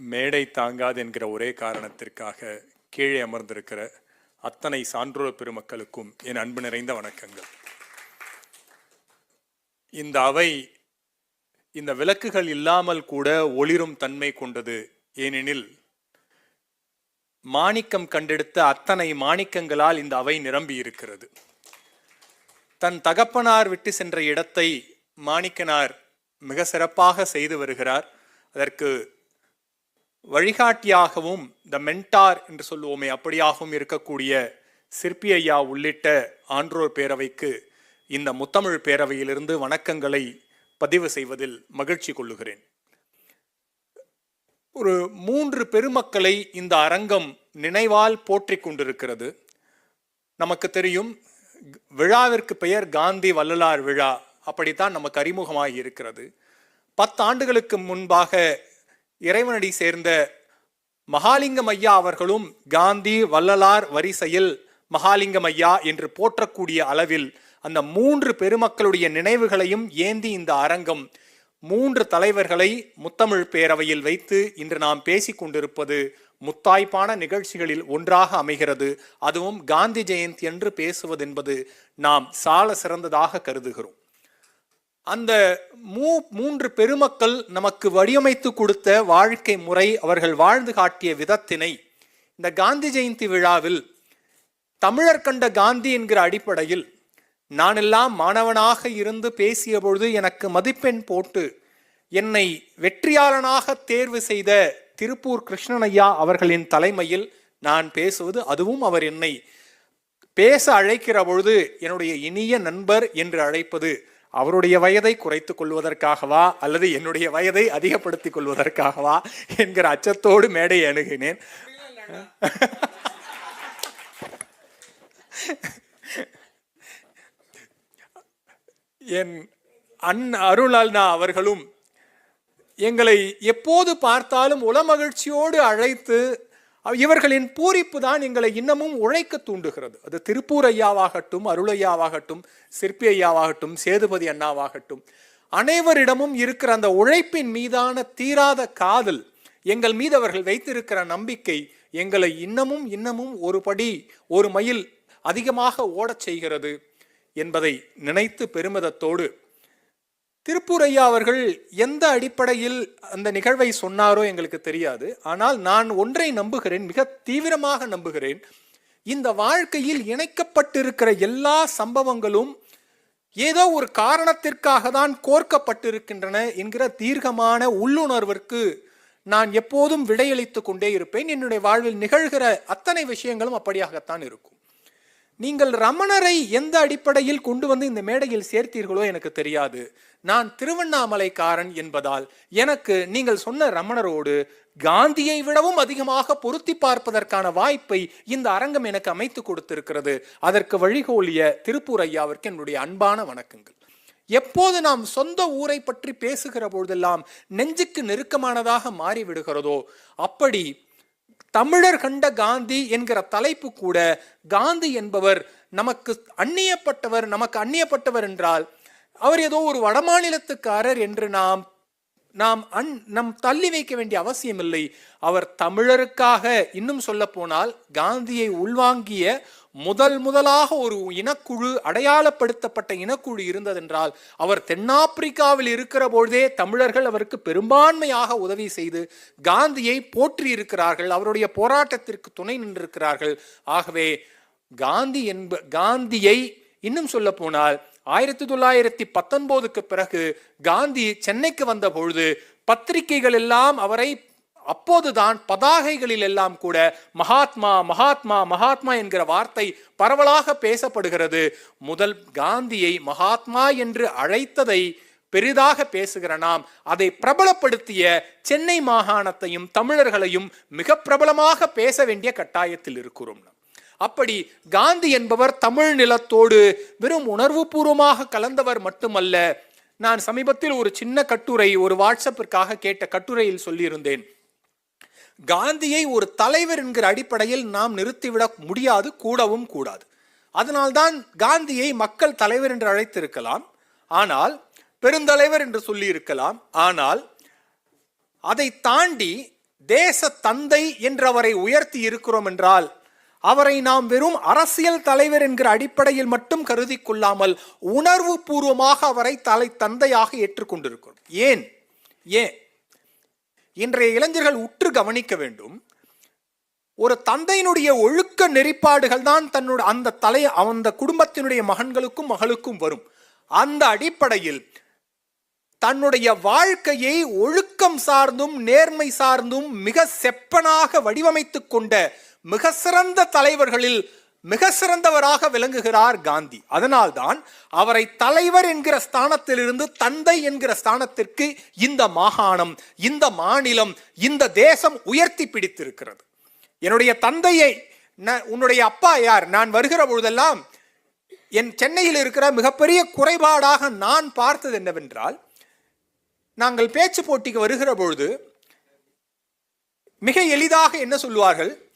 மேடை தாங்காது என்கிற ஒரே காரணத்திற்காக கீழே அமர்ந்திருக்கிற அத்தனை சான்றோர் பெருமக்களுக்கும் என் அன்பு நிறைந்த வணக்கங்கள். இந்த அவை இந்த விளக்குகள் இல்லாமல் கூட ஒளிரும் தன்மை கொண்டது ஏனெனில் மாணிக்கம் கண்டெடுத்த அத்தனை மாணிக்கங்களால் இந்த அவை நிரம்பி இருக்கிறது. தன் தகப்பனார் விட்டு சென்ற இடத்தை மாணிக்கனார் மிக சிறப்பாக செய்து வருகிறார். அதற்கு வழிகாட்டியாகவும் த மென்டார் என்று சொல்லுவோமே அப்படியாகவும் இருக்கக்கூடிய சிற்பி ஐயா உள்ளிட்ட ஆன்றோர் பேரவைக்கு இந்த முத்தமிழ் பேரவையிலிருந்து வணக்கங்களை பதிவு செய்வதில் மகிழ்ச்சி கொள்ளுகிறேன். ஒரு மூன்று பெருமக்களை இந்த அரங்கம் நினைவால் போற்றிக் கொண்டிருக்கிறது. நமக்கு தெரியும் விழாவிற்கு பெயர் காந்தி வள்ளலார் விழா அப்படித்தான் நமக்கு அறிமுகமாகி இருக்கிறது. பத்து ஆண்டுகளுக்கு முன்பாக இறைவனடி சேர்ந்த மகாலிங்கம் ஐயா அவர்களும் காந்தி வள்ளலார் வரிசையில் மகாலிங்கம் ஐயா என்று போற்றக்கூடிய அளவில் அந்த மூன்று பெருமக்களுடைய நினைவுகளையும் ஏந்தி இந்த அரங்கம். மூன்று தலைவர்களை முத்தமிழ் பேரவையில் வைத்து இன்று நாம் பேசிக் கொண்டிருப்பது முத்தாய்ப்பான நிகழ்ச்சிகளில் ஒன்றாக அமைகிறது. அதுவும் காந்தி ஜெயந்தி என்று பேசுவது என்பது நாம் சால சிறந்ததாக கருதுகிறோம். அந்த மூ மூன்று பெருமக்கள் நமக்கு வடிவமைத்து கொடுத்த வாழ்க்கை முறை அவர்கள் வாழ்ந்து காட்டிய விதத்தினை இந்த காந்தி ஜெயந்தி விழாவில் தமிழர் கண்ட காந்தி என்கிற அடிப்படையில் நானெல்லாம் மாணவனாக இருந்து பேசிய பொழுது எனக்கு மதிப்பெண் போட்டு என்னை வெற்றியாளனாக தேர்வு செய்த திருப்பூர் கிருஷ்ணனையா அவர்களின் தலைமையில் நான் பேசுவது அதுவும் அவர் என்னை பேச அழைக்கிற பொழுது என்னுடைய இனிய நண்பர் என்று அழைப்பது அவருடைய வயதை குறைத்து கொள்வதற்காகவா அல்லது என்னுடைய வயதை அதிகப்படுத்திக் கொள்வதற்காகவா என்கிற அச்சத்தோடு மேடை அணுகினேன். என் அன் அருளால்னா அவர்களும் எங்களை எப்போது பார்த்தாலும் உலமகிழ்ச்சியோடு அழைத்து இவர்களின் பூரிப்பு தான் எங்களை இன்னமும் உழைக்க தூண்டுகிறது. அது திருப்பூர் ஐயாவாகட்டும் அருளையாவாகட்டும் சிற்பி ஐயாவாகட்டும் சேதுபதி அண்ணாவாகட்டும். அனைவரிடமும் இருக்கிற அந்த உழைப்பின் மீதான தீராத காதல் எங்கள் மீது அவர்கள் வைத்திருக்கிற நம்பிக்கை எங்களை இன்னமும் இன்னமும் ஒரு படி ஒரு மைல் அதிகமாக ஓடச் செய்கிறது என்பதை நினைத்து பெருமிதத்தோடு திருப்பூர் ஐயா அவர்கள் எந்த அடிப்படையில் அந்த நிகழ்வை சொன்னாரோ எங்களுக்கு தெரியாது. ஆனால் நான் ஒன்றை நம்புகிறேன் மிக தீவிரமாக நம்புகிறேன். இந்த வாழ்க்கையில் இணைக்கப்பட்டிருக்கிற எல்லா சம்பவங்களும் ஏதோ ஒரு காரணத்திற்காக தான் கோர்க்கப்பட்டிருக்கின்றன என்கிற தீர்க்கமான உள்ளுணர்விற்கு நான் எப்போதும் விடையளித்து கொண்டே இருப்பேன். என்னுடைய வாழ்வில் நிகழ்கிற அத்தனை விஷயங்களும் அப்படியாகத்தான் இருக்கும். நீங்கள் ரமணரை எந்த அடிப்படையில் கொண்டு வந்து இந்த மேடையில் சேர்த்தீர்களோ எனக்கு தெரியாது. நான் திருவண்ணாமலைக்காரன் என்பதால் எனக்கு நீங்கள் சொன்ன ரமணரோடு காந்தியை விடவும் அதிகமாக பொருத்தி பார்ப்பதற்கான வாய்ப்பை இந்த அரங்கம் எனக்கு அமைத்து கொடுத்திருக்கிறது. அதற்கு வழிகோலிய திருப்பூர் ஐயாவிற்கு என்னுடைய அன்பான வணக்கங்கள். எப்போது நாம் சொந்த ஊரை பற்றி பேசுகிற பொழுதெல்லாம் நெஞ்சுக்கு நெருக்கமானதாக மாறிவிடுகிறதோ அப்படி தமிழர் கண்ட காந்தி என்கிற தலைப்பு கூட காந்தி என்பவர் நமக்கு அந்நியப்பட்டவர் நமக்கு அந்நியப்பட்டவர் என்றால் அவர் ஏதோ ஒரு வடமாநிலத்துக்காரர் என்று நாம் நாம் அன் நம் தள்ளி வைக்க வேண்டிய அவசியமில்லை. அவர் தமிழருக்காக இன்னும் சொல்ல போனால் காந்தியை உள்வாங்கிய முதல் முதலாக ஒரு இனக்குழு அடையாளப்படுத்தப்பட்ட இனக்குழு இருந்ததென்றால் அவர் தென்னாப்பிரிக்காவில் இருக்கிற பொழுதே தமிழர்கள் அவருக்கு பெரும்பான்மையாக உதவி செய்து காந்தியை போற்றி இருக்கிறார்கள் அவருடைய போராட்டத்திற்கு துணை நின்றிருக்கிறார்கள். ஆகவே காந்தி என்ப காந்தியை இன்னும் சொல்ல போனால் ஆயிரத்தி தொள்ளாயிரத்தி பத்தொன்பதுக்கு பிறகு காந்தி சென்னைக்கு வந்த பொழுது பத்திரிகைகள் எல்லாம் அவரை அப்போதுதான் பதாகைகளில் எல்லாம் கூட மகாத்மா மகாத்மா மகாத்மா என்கிற வார்த்தை பரவலாக பேசப்படுகிறது. முதல் காந்தியை மகாத்மா என்று அழைத்ததை பெரிதாக பேசுகிற நாம் அதை பிரபலப்படுத்திய சென்னை மாகாணத்தையும் தமிழர்களையும் மிக பிரபலமாக பேச வேண்டிய கட்டாயத்தில் இருக்கிறோம் அப்படி காந்தி என்பவர் தமிழ் நிலத்தோடு வெறும் உணர்வுபூர்வமாக கலந்தவர் மட்டுமல்ல. நான் சமீபத்தில் ஒரு சின்ன கட்டுரை ஒரு வாட்ஸ்அப்பிற்காக கேட்ட கட்டுரையில் சொல்லியிருந்தேன். காந்தியை ஒரு தலைவர் என்கிற அடிப்படையில் நாம் நிறுத்திவிட முடியாது கூடவும் கூடாது. அதனால்தான் காந்தியை மக்கள் தலைவர் என்று அழைத்திருக்கலாம். ஆனால் பெருந்தலைவர் என்று சொல்லியிருக்கலாம். ஆனால் அதை தாண்டி தேச தந்தை என்றவரை உயர்த்தி இருக்கிறோம் என்றால் அவரை நாம் வெறும் அரசியல் தலைவர் என்கிற அடிப்படையில் மட்டும் கருதி கொள்ளாமல் உணர்வு பூர்வமாக அவரை தலை தந்தையாக ஏற்றுக்கொண்டிருக்கிறோம். ஏன்? ஏன்? இன்றைய இளைஞர்கள் உற்று கவனிக்க வேண்டும். ஒரு தந்தையினுடைய ஒழுக்க நெறிப்பாடுகள் தான் தன்னோட அந்த தலை அந்த குடும்பத்தினுடைய மகன்களுக்கும் மகளுக்கும் வரும். அந்த அடிப்படையில் தன்னுடைய வாழ்க்கையை ஒழுக்கம் சார்ந்தும் நேர்மை சார்ந்தும் மிக செப்பனாக வடிவமைத்து கொண்ட மிக சிறந்த தலைவர்களில் மிக சிறந்தவராக விளங்குகிறார் காந்தி. அதனால்தான் அவரை தலைவர் என்கிற ஸ்தானத்திலிருந்து தந்தை என்கிற ஸ்தானத்திற்கு இந்த மாகாணம் இந்த மாநிலம் இந்த தேசம் உயர்த்தி பிடித்திருக்கிறது. என்னுடைய தந்தையை நான் உன்னுடைய அப்பா யார்? நான் வருகிற பொழுதெல்லாம் என் சென்னையில் இருக்கிற மிகப்பெரிய குறைபாடாக நான் பார்த்தது என்னவென்றால் நாங்கள் பேச்சு போட்டிக்கு வருகிற பொழுது மிக எளிதாக என்ன சொல்லுவார்கள்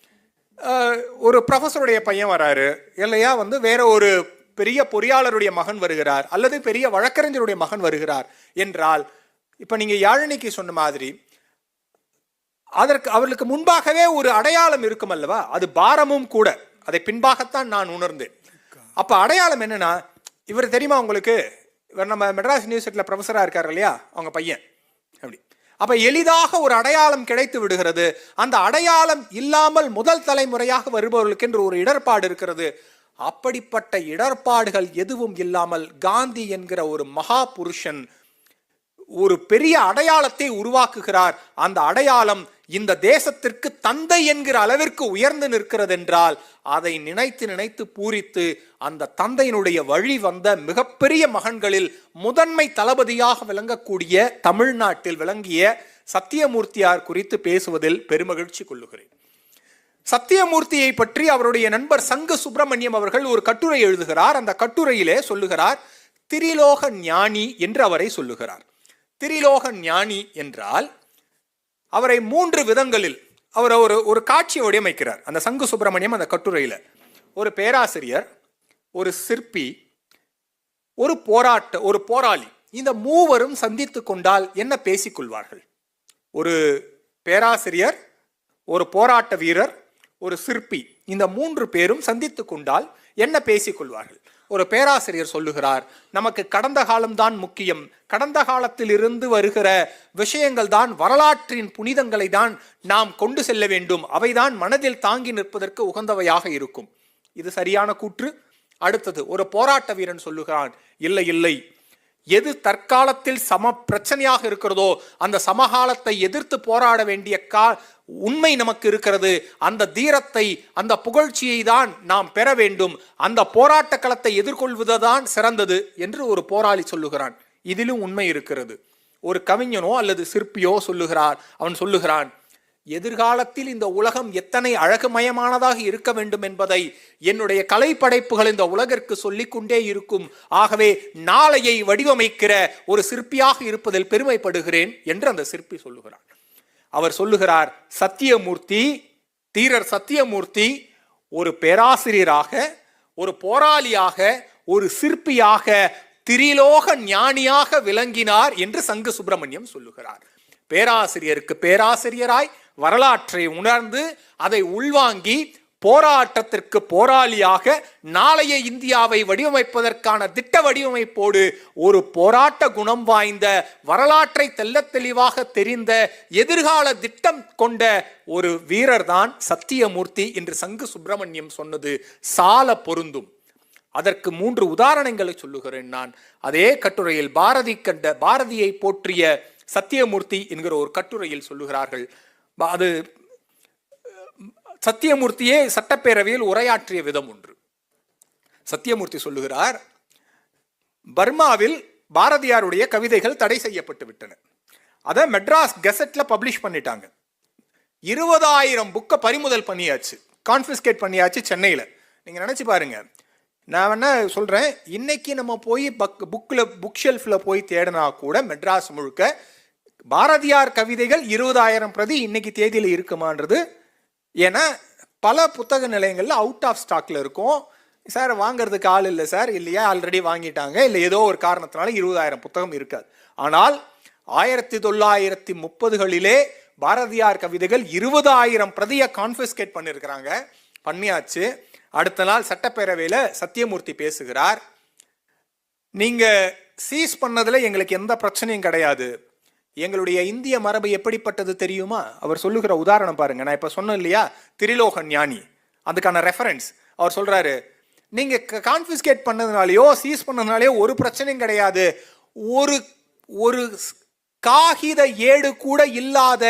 ஒரு ப்ரொஃபஸருடைய பையன் வராரு. இல்லையா? வந்து வேற ஒரு பெரிய பொறியாளருடைய மகன் வருகிறார். அல்லது பெரிய வழக்கறிஞருடைய மகன் வருகிறார் என்றால் இப்போ நீங்கள் யாழினிக்கு சொன்ன மாதிரி அதற்கு அவர்களுக்கு முன்பாகவே ஒரு அடையாளம் இருக்கும் அல்லவா? அது பாரமும் கூட. அதை பின்பாகத்தான் நான் உணர்ந்தேன். அப்போ அடையாளம் என்னன்னா இவர் தெரியுமா உங்களுக்கு? இவர் நம்ம மெட்ராஸ் யூனிவர்சிட்டியில் ப்ரொஃபஸராக இருக்கார் இல்லையா? அவங்க பையன். அப்படி. அப்ப எளிதாக ஒரு அடையாளம் கிடைத்து விடுகிறது. அந்த அடையாளம் இல்லாமல் முதல் தலைமுறையாக வருபவர்களுக்கு என்று ஒரு இடர்பாடு இருக்கிறது. அப்படிப்பட்ட இடர்பாடுகள் எதுவும் இல்லாமல் காந்தி என்கிற ஒரு மகா புருஷன் ஒரு பெரிய அடையாளத்தை உருவாக்குகிறார். அந்த அடையாளம் இந்த தேசத்திற்கு தந்தை என்கிற அளவிற்கு உயர்ந்து நிற்கிறது என்றால் அதை நினைத்து நினைத்து பூரித்து அந்த தந்தையினுடைய வழி வந்த மிகப்பெரிய மகன்களில் முதன்மை தளபதியாக விளங்கக்கூடிய தமிழ்நாட்டில் விளங்கிய சத்தியமூர்த்தியார் குறித்து பேசுவதில் பெருமகிழ்ச்சி கொள்ளுகிறேன். சத்தியமூர்த்தியை பற்றி அவருடைய நண்பர் சங்கு சுப்பிரமணியம் அவர்கள் ஒரு கட்டுரை எழுதுகிறார். அந்த கட்டுரையிலே சொல்லுகிறார் திரிலோக ஞானி என்று அவரை சொல்லுகிறார். திரிலோக ஞானி என்றால் அவரை மூன்று விதங்களில் அவர் ஒரு ஒரு காட்சியை வடிவமைக்கிறார். அந்த சங்கு சுப்பிரமணியம் அந்த கட்டுரையில். ஒரு பேராசிரியர் ஒரு சிற்பி ஒரு போராட்ட ஒரு போராளி. இந்த மூவரும் சந்தித்து கொண்டால் என்ன பேசிக்கொள்வார்கள் ஒரு பேராசிரியர் ஒரு போராட்ட வீரர் ஒரு சிற்பி. இந்த மூன்று பேரும் சந்தித்து கொண்டால் என்ன பேசிக்கொள்வார்கள் ஒரு பேராசிரியர் சொல்லுகிறார் நமக்கு கடந்த காலம்தான் முக்கியம். கடந்த காலத்தில் இருந்து வருகிற விஷயங்கள் தான் வரலாற்றின் புனிதங்களை தான் நாம் கொண்டு செல்ல வேண்டும். அவைதான் மனதில் தாங்கி நிற்பதற்கு உகந்தவையாக இருக்கும். இது சரியான கூற்று. அடுத்தது ஒரு போராட்ட வீரன் சொல்லுகிறான் இல்லை இல்லை. எது தற்காலத்தில் சம பிரச்சனையாக இருக்கிறதோ அந்த சமகாலத்தை எதிர்த்து போராட வேண்டிய கா உண்மை நமக்கு இருக்கிறது. அந்த தீரத்தை அந்த புகழ்ச்சியை தான் நாம் பெற வேண்டும். அந்த போராட்ட களத்தை எதிர்கொள்வதுதான் சிறந்தது என்று ஒரு போராளி சொல்லுகிறான். இதிலும் உண்மை இருக்கிறது. ஒரு கவிஞனோ அல்லது சிற்பியோ சொல்லுகிறார் அவன் சொல்லுகிறான் எதிர்காலத்தில் இந்த உலகம் எத்தனை அழகுமயமானதாக இருக்க வேண்டும் என்பதை என்னுடைய கலைப்படைப்புகள் இந்த உலகிற்கு சொல்லிக்கொண்டே இருக்கும். ஆகவே நாளையை வடிவமைக்கிற ஒரு சிற்பியாக இருப்பதில் பெருமைப்படுகிறேன் என்று அந்த சிற்பி சொல்லுகிறார். அவர் சொல்லுகிறார் சத்தியமூர்த்தி தீரர் சத்தியமூர்த்தி ஒரு பேராசிரியராக ஒரு போராளியாக ஒரு சிற்பியாக திரிலோக ஞானியாக விளங்கினார் என்று சங்கு சுப்பிரமணியம் சொல்லுகிறார். பேராசிரியருக்கு பேராசிரியராய் வரலாற்றை உணர்ந்து அதை உள்வாங்கி போராட்டத்திற்கு போராளியாக நாளைய இந்தியாவை வடிவமைப்பதற்கான திட்ட வடிவமைப்போடு ஒரு போராட்ட குணம் வாய்ந்த வரலாற்றை தெல்ல தெளிவாக தெரிந்த எதிர்கால திட்டம் கொண்ட ஒரு வீரர்தான் சத்தியமூர்த்தி என்று சங்கு சுப்பிரமணியம் சொன்னது சால பொருந்தும். அதற்கு மூன்று உதாரணங்களை சொல்லுகிறேன் நான். அதே கட்டுரையில் பாரதி கண்ட பாரதியை போற்றிய சத்தியமூர்த்தி என்கிற ஒரு கட்டுரையில் சொல்லுகிறார்கள். அது சத்தியமூர்த்தியே சட்டப்பேரவையில் உரையாற்றிய விதம் ஒன்று. சத்தியமூர்த்தி சொல்லுகிறார் பர்மாவில் பாரதியாருடைய கவிதைகள் தடை செய்யப்பட்டு விட்டன. அதை மெட்ராஸ் கெசட்ல பப்ளிஷ் பண்ணிட்டாங்க. இருபதாயிரம் புக்கை பறிமுதல் பண்ணியாச்சு. கான்ஃபிஸ்கேட் பண்ணியாச்சு சென்னையில். நீங்கள் நினச்சி பாருங்க. நான் வேணா சொல்கிறேன் இன்னைக்கு நம்ம போய் பக் புக்கில் புக் ஷெல்ஃபில் போய் தேடினா கூட மெட்ராஸ் முழுக்க பாரதியார் கவிதைகள் இருபதாயிரம் பிரதி இன்னைக்கு தேதியில் இருக்குமான்றது. ஏன்னா பல புத்தக நிலையங்களில் அவுட் ஆஃப் ஸ்டாக்ல இருக்கும். சார் வாங்கிறதுக்கு ஆள் இல்லை சார். இல்லையா? ஆல்ரெடி வாங்கிட்டாங்க. இல்லை ஏதோ ஒரு காரணத்தினால இருபதாயிரம் புத்தகம் இருக்காது. ஆனால் ஆயிரத்தி தொள்ளாயிரத்தி முப்பதுகளிலே பாரதியார் கவிதைகள் இருபதாயிரம் பிரதியை கான்ஃபிஸ்கேட் பண்ணியிருக்கிறாங்க பண்ணியாச்சு. அடுத்த நாள் சட்டப்பேரவையில் சத்தியமூர்த்தி பேசுகிறார். நீங்கள் சீஸ் பண்ணதில் எங்களுக்கு எந்த பிரச்சனையும் கிடையாது. எங்களுடைய இந்திய மரபு எப்படிப்பட்டது தெரியுமா? அவர் சொல்லுகிற உதாரணம் பாருங்க. நான் இப்ப சொன்னேன் இல்லையா? திரிலோக ஞானி அதுக்கான ரெஃபரன்ஸ் அவர் சொல்றாரு நீங்க கான்ஃபிஸ்கேட் பண்ணதுனாலயோ சீஸ் பண்ணதுனாலயோ ஒரு பிரச்சனையும் கிடையாது. ஒரு ஒரு காகித ஏடு கூட இல்லாத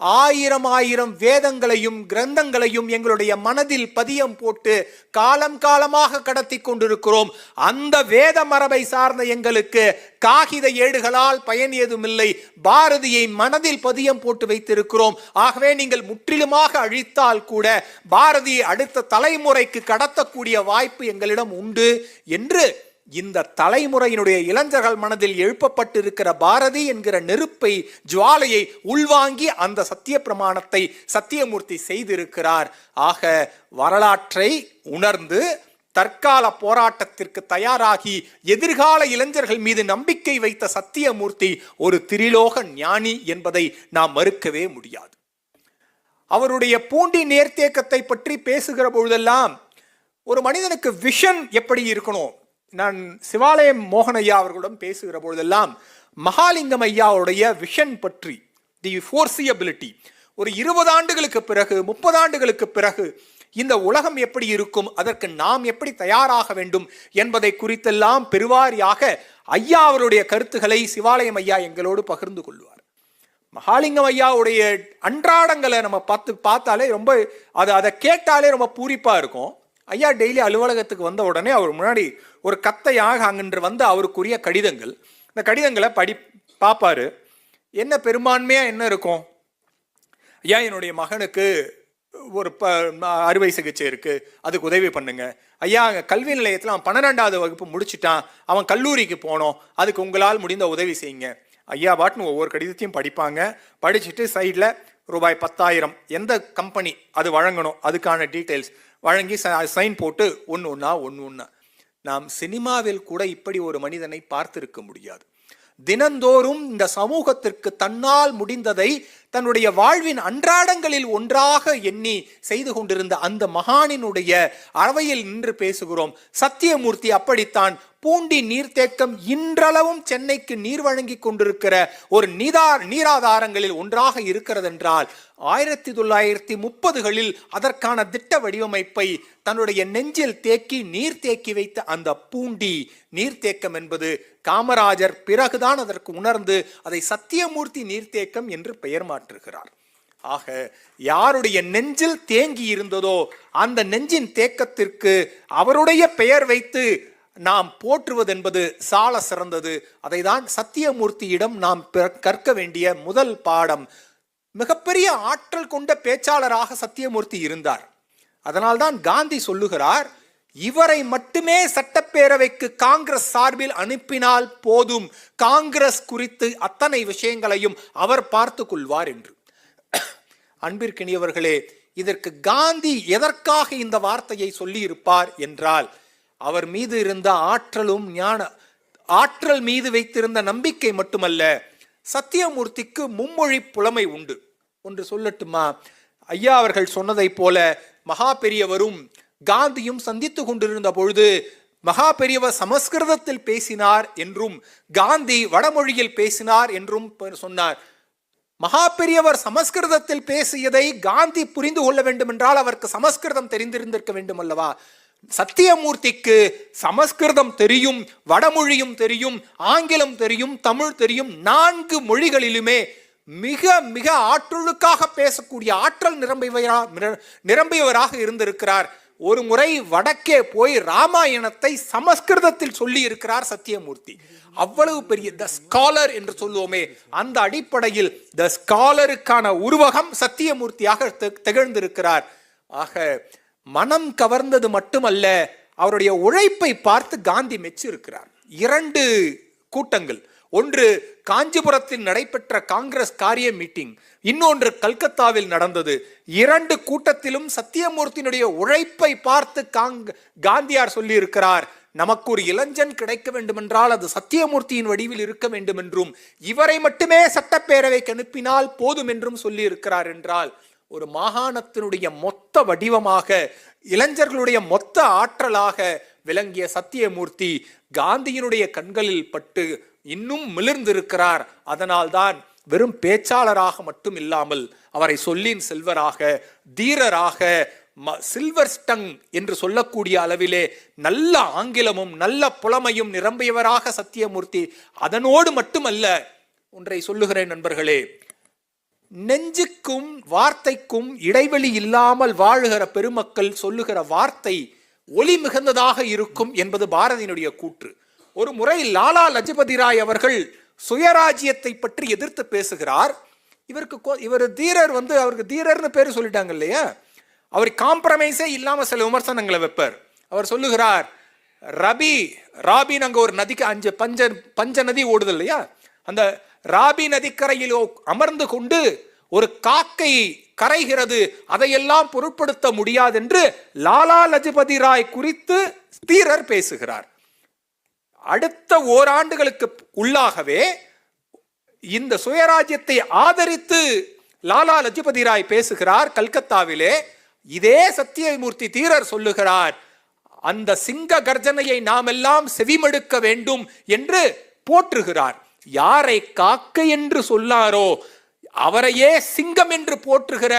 ஆயிரம் ஆயிரம் வேதங்களையும் கிரந்தங்களையும் எங்களுடைய மனதில் பதியம் போட்டு காலம் காலமாக கடத்தி கொண்டிருக்கிறோம். அந்த வேத மரபை சார்ந்த எங்களுக்கு காகித ஏடுகளால் பயன் ஏதுமில்லை பாரதியை மனதில் பதியம் போட்டு வைத்திருக்கிறோம். ஆகவே நீங்கள் முற்றிலுமாக அழித்தால் கூட பாரதியை அடுத்த தலைமுறைக்கு கடத்தக்கூடிய வாய்ப்பு எங்களிடம் உண்டு என்று இந்த தலைமுறையினுடைய இளைஞர்கள் மனதில் எழுப்பப்பட்டிருக்கிற பாரதி என்கிற நெருப்பை ஜுவாலையை உள்வாங்கி அந்த சத்திய பிரமாணத்தை சத்தியமூர்த்தி செய்திருக்கிறார். ஆக வரலாற்றை உணர்ந்து தற்கால போராட்டத்திற்கு தயாராகி எதிர்கால இளைஞர்கள் மீது நம்பிக்கை வைத்த சத்தியமூர்த்தி ஒரு திரிலோக ஞானி என்பதை நாம் மறுக்கவே முடியாது. அவருடைய பூண்டி நேர்த்தேக்கத்தை பற்றி பேசுகிற பொழுதெல்லாம் ஒரு மனிதனுக்கு விஷன் எப்படி இருக்கணும்? நான் சிவாலயம் மோகன் ஐயா அவர்களிடம் பேசுகிற பொழுதெல்லாம் மகாலிங்கம் ஐயாவுடைய விஷன் பற்றி தி ஃபோர்சியபிலிட்டி ஒரு இருபது ஆண்டுகளுக்கு பிறகு முப்பது ஆண்டுகளுக்கு பிறகு இந்த உலகம் எப்படி இருக்கும் அதற்கு நாம் எப்படி தயாராக வேண்டும் என்பதை குறித்தெல்லாம் பெருவாரியாக ஐயா அவருடைய கருத்துக்களை சிவாலயம் ஐயா எங்களோடு பகிர்ந்து கொள்வார். மகாலிங்கம் ஐயாவுடைய அன்றாடங்களை நம்ம பார்த்து பார்த்தாலே ரொம்ப அது அதை கேட்டாலே ரொம்ப பூரிப்பாக இருக்கும். ஐயா டெய்லி அலுவலகத்துக்கு வந்த உடனே அவர் முன்னாடி ஒரு கத்தையாக அங்கின்று வந்த அவருக்குரிய கடிதங்கள். இந்த கடிதங்களை படி பார்ப்பாரு என்ன பெரும்பான்மையாக என்ன இருக்கும்? ஐயா என்னுடைய மகனுக்கு ஒரு ப அறுவை சிகிச்சை இருக்கு. அதுக்கு உதவி பண்ணுங்க. ஐயா கல்வி நிலையத்தில் அவன் பன்னிரெண்டாவது வகுப்பு முடிச்சுட்டான். அவன் கல்லூரிக்கு போனோம். அதுக்கு உங்களால் முடிந்த உதவி செய்யுங்க. ஐயா பாட்டுன்னு ஒவ்வொரு கடிதத்தையும் படிப்பாங்க. படிச்சுட்டு சைடில் ரூபாய் பத்தாயிரம் எந்த கம்பெனி அது வழங்கணும்? அதுக்கான டீட்டெயில்ஸ் வழங்கி சைன் போட்டு ஒன்று ஒன்றா ஒன்று ஒன்றா நாம் சினிமாவில் கூட இப்படி ஒரு மனிதனை பார்த்திருக்க முடியாது. தினந்தோறும் இந்த சமூகத்திற்கு தன்னால் முடிந்ததை தன்னுடைய வாழ்வின் அன்றாடங்களில் ஒன்றாக எண்ணி செய்து கொண்டிருந்த அந்த மகானினுடைய அறவையில் நின்று பேசுகிறோம். சத்தியமூர்த்தி அப்படித்தான் பூண்டி நீர்த்தேக்கம் இன்றளவும் சென்னைக்கு நீர் வழங்கி கொண்டிருக்கிற ஒரு நீதார் நீராதாரங்களில் ஒன்றாக இருக்கிறதென்றால் ஆயிரத்தி தொள்ளாயிரத்தி முப்பதுகளில் அதற்கான திட்ட வடிவமைப்பை தன்னுடைய நெஞ்சில் தேக்கி நீர் தேக்கி வைத்த அந்த பூண்டி நீர்த்தேக்கம் என்பது காமராஜர் பிறகுதான் அதற்கு உணர்ந்து அதை சத்தியமூர்த்தி நீர்த்தேக்கம் என்று பெயர் மாற்றுகிறார் ஆக யாருடைய நெஞ்சில் தேங்கி இருந்ததோ அந்த நெஞ்சின் தேக்கத்திற்கு அவருடைய பெயர் வைத்து நாம் போற்றுவது என்பது சால சிறந்தது. அதைதான் சத்தியமூர்த்தியிடம் நாம் கற்க வேண்டிய முதல் பாடம். மிகப்பெரிய ஆற்றல் கொண்ட பேச்சாளராக சத்தியமூர்த்தி இருந்தார். அதனால்தான் காந்தி சொல்லுகிறார் இவரை மட்டுமே சட்டப்பேரவைக்கு காங்கிரஸ் சார்பில் அனுப்பினால் போதும். காங்கிரஸ் குறித்து அத்தனை விஷயங்களையும் அவர் பார்த்து கொள்வார் என்று. அன்பிற்கினியவர்களே இதற்கு காந்தி எதற்காக இந்த வார்த்தையை சொல்லியிருப்பார் என்றால் அவர் மீது இருந்த ஆற்றலும் ஞான ஆற்றல் மீது வைத்திருந்த நம்பிக்கை மட்டுமல்ல சத்தியமூர்த்திக்கு மும்மொழி புலமை உண்டு. ஒன்று சொல்லட்டுமா? ஐயா அவர்கள் சொன்னதைப் போல மகா பெரியவரும் காந்தியும் சந்தித்து கொண்டிருந்த பொழுது மகா பெரியவர் சமஸ்கிருதத்தில் பேசினார் என்றும் காந்தி வடமொழியில் பேசினார் என்றும் சொன்னார். மகா பெரியவர் சமஸ்கிருதத்தில் பேசியதை காந்தி புரிந்து கொள்ள வேண்டும் என்றால் அவருக்கு சமஸ்கிருதம் தெரிந்திருந்திருக்க வேண்டும் அல்லவா சத்தியமூர்த்திக்கு சமஸ்கிருதம் தெரியும் வடமொழியும் தெரியும் ஆங்கிலம் தெரியும் தமிழ் தெரியும் நான்கு மொழிகளிலுமே மிக மிக ஆற்றலுக்காக பேசக்கூடிய ஆற்றல் நிரம்பியவராக நிர- நிரம்பியவராக இருந்திருக்கிறார். ஒரு முறை வடக்கே போய் ராமாயணத்தை சமஸ்கிருதத்தில் சொல்லி இருக்கிறார் சத்தியமூர்த்தி. அவ்வளவு பெரிய த ஸ்காலர் என்று சொல்லுவோமே அந்த அடிப்படையில் த ஸ்காலருக்கான உருவகம் சத்தியமூர்த்தியாக திகழ்ந்திருக்கிறார். ஆக மனம் கவர்ந்தது மட்டுமல்ல அவருடைய உழைப்பை பார்த்து காந்தி மெச்சிருக்கிறார். இரண்டு கூட்டங்கள் ஒன்று காஞ்சிபுரத்தில் நடைபெற்ற காங்கிரஸ் காரிய மீட்டிங். இன்னொன்று கல்கத்தாவில் நடந்தது. இரண்டு கூட்டத்திலும் சத்தியமூர்த்தியினுடைய உழைப்பை பார்த்து காங் காந்தியார் சொல்லியிருக்கிறார் நமக்கு ஒரு இளைஞன் கிடைக்க வேண்டுமென்றால் அது சத்தியமூர்த்தியின் வடிவில் இருக்க வேண்டும் என்றும் இவரை மட்டுமே சட்டப்பேரவைக்கு அனுப்பினால் போதும் என்றும் சொல்லியிருக்கிறார் என்றால் ஒரு மாகாணத்தினுடைய மொத்த வடிவமாக இளைஞர்களுடைய மொத்த ஆற்றலாக விளங்கிய சத்தியமூர்த்தி காந்தியினுடைய கண்களில் பட்டு இன்னும் மிளிர்ந்திருக்கிறார். அதனால்தான் வெறும் பேச்சாளராக மட்டும் இல்லாமல் அவரை சொல்லின் செல்வராக தீரராக ம- சில்வர் ஸ்டங் என்று சொல்லக்கூடிய அளவிலே நல்ல ஆங்கிலமும் நல்ல புலமையும் நிரம்பியவராக சத்தியமூர்த்தி. அதனோடு மட்டுமல்ல ஒன்றை சொல்லுகிறேன் நண்பர்களே நெஞ்சுக்கும் வார்த்தைக்கும் இடைவெளி இல்லாமல் வாழுகிற பெருமக்கள் சொல்லுகிற வார்த்தை ஒளி மிகுந்ததாக இருக்கும் என்பது பாரதியினுடைய கூற்று. ஒரு முறை லாலா லஜபதி ராய் அவர்கள் சுயராஜ்யத்தை பற்றி எதிர்த்து பேசுகிறார். இவருக்கு இவர் தீரர் வந்து அவருக்கு தீரர்னு பேர் சொல்லிட்டாங்க இல்லையா? அவர் காம்ப்ரமைஸே இல்லாமல் சில விமர்சனங்களை வைப்பார். அவர் சொல்லுகிறார் ரபி ராபின் அங்க ஒரு நதிக்கு அஞ்சு பஞ்ச பஞ்ச நதி ஓடுது இல்லையா? அந்த ராபி நதிக்கரையில் அமர்ந்து கொண்டு ஒரு காக்கை கரைகிறது. அதையெல்லாம் பொருட்படுத்த முடியாது என்று லாலா லஜபதி ராய் குறித்து தீரர் பேசுகிறார். அடுத்த ஓராண்டுகளுக்கு உள்ளாகவே இந்த சுயராஜ்யத்தை ஆதரித்து லாலா லஜபதி ராய் பேசுகிறார் கல்கத்தாவிலே. இதே சத்தியமூர்த்தி தீரர் சொல்லுகிறார் அந்த சிங்க கர்ஜனையை நாம் எல்லாம் செவிமடுக்க வேண்டும் என்று போற்றுகிறார். யாரை காக்க என்று சொல்லாரோ அவரையே சிங்கம் என்று போற்றுகிற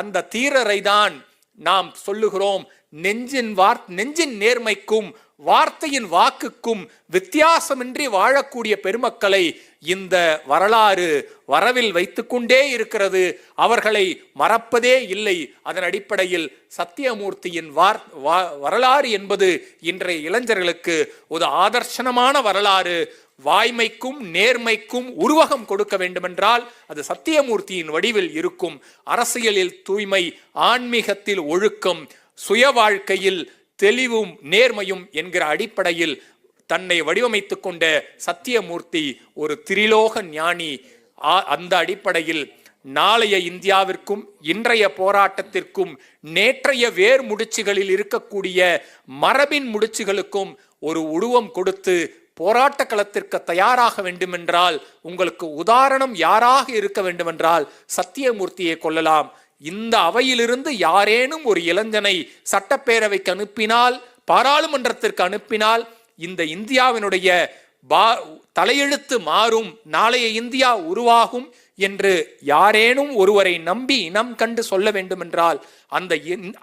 அந்த தீரரை தான் நாம் சொல்லுகிறோம் நெஞ்சின் வார் நெஞ்சின் நேர்மைக்கும் வார்த்தையின் வாக்குக்கும் வித்தியாசமின்றி வாழக்கூடிய பெருமக்களை இந்த வரலாறு வரவில் வைத்துக்கொண்டே இருக்கிறது. அவர்களை மறப்பதே இல்லை. அதன் அடிப்படையில் சத்தியமூர்த்தியின் வார் வரலாறு என்பது இன்றைய இளைஞர்களுக்கு ஒரு ஆதர்சனமான வரலாறு. வாய்மைக்கும் நேர்மைக்கும் உருவகம் கொடுக்க வேண்டுமென்றால் அது சத்தியமூர்த்தியின் வடிவில் இருக்கும். அரசியலில் தூய்மை ஆன்மீகத்தில் ஒழுக்கம் சுய வாழ்க்கையில் தெளிவும் நேர்மையும் என்கிற அடிப்படையில் தன்னை வடிவமைத்து கொண்ட சத்தியமூர்த்தி ஒரு திரிலோக ஞானி. அந்த அடிப்படையில் நாளைய இந்தியாவிற்கும் இன்றைய போராட்டத்திற்கும் நேற்றைய வேர் முடிச்சுகளில் இருக்கக்கூடிய மரபின் முடிச்சுகளுக்கும் ஒரு உருவம் கொடுத்து போராட்ட களத்திற்கு தயாராக வேண்டுமென்றால் உங்களுக்கு உதாரணம் யாராக இருக்க வேண்டுமென்றால் சத்தியமூர்த்தியை கொள்ளலாம் இந்த அவையிலிருந்து யாரேனும் ஒரு இளைஞனை சட்டப்பேரவைக்கு அனுப்பினால் பாராளுமன்றத்திற்கு அனுப்பினால் இந்த இந்தியாவினுடைய பா தலையெழுத்து மாறும் நாளைய இந்தியா உருவாகும் என்று யாரேனும் ஒருவரை நம்பி இனம் கண்டு சொல்ல வேண்டுமென்றால் அந்த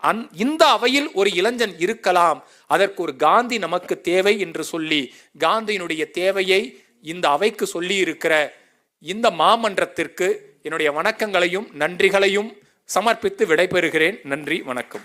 அந்- இந்த அவையில் ஒரு இளைஞன் இருக்கலாம். அதற்கு ஒரு காந்தி நமக்கு தேவை என்று சொல்லி காந்தியினுடைய தேவையை இந்த அவைக்கு சொல்லி இருக்கிற இந்த மாமன்றத்திற்கு என்னுடைய வணக்கங்களையும் நன்றிகளையும் சமர்ப்பித்து விடைபெறுகிறேன். நன்றி வணக்கம்.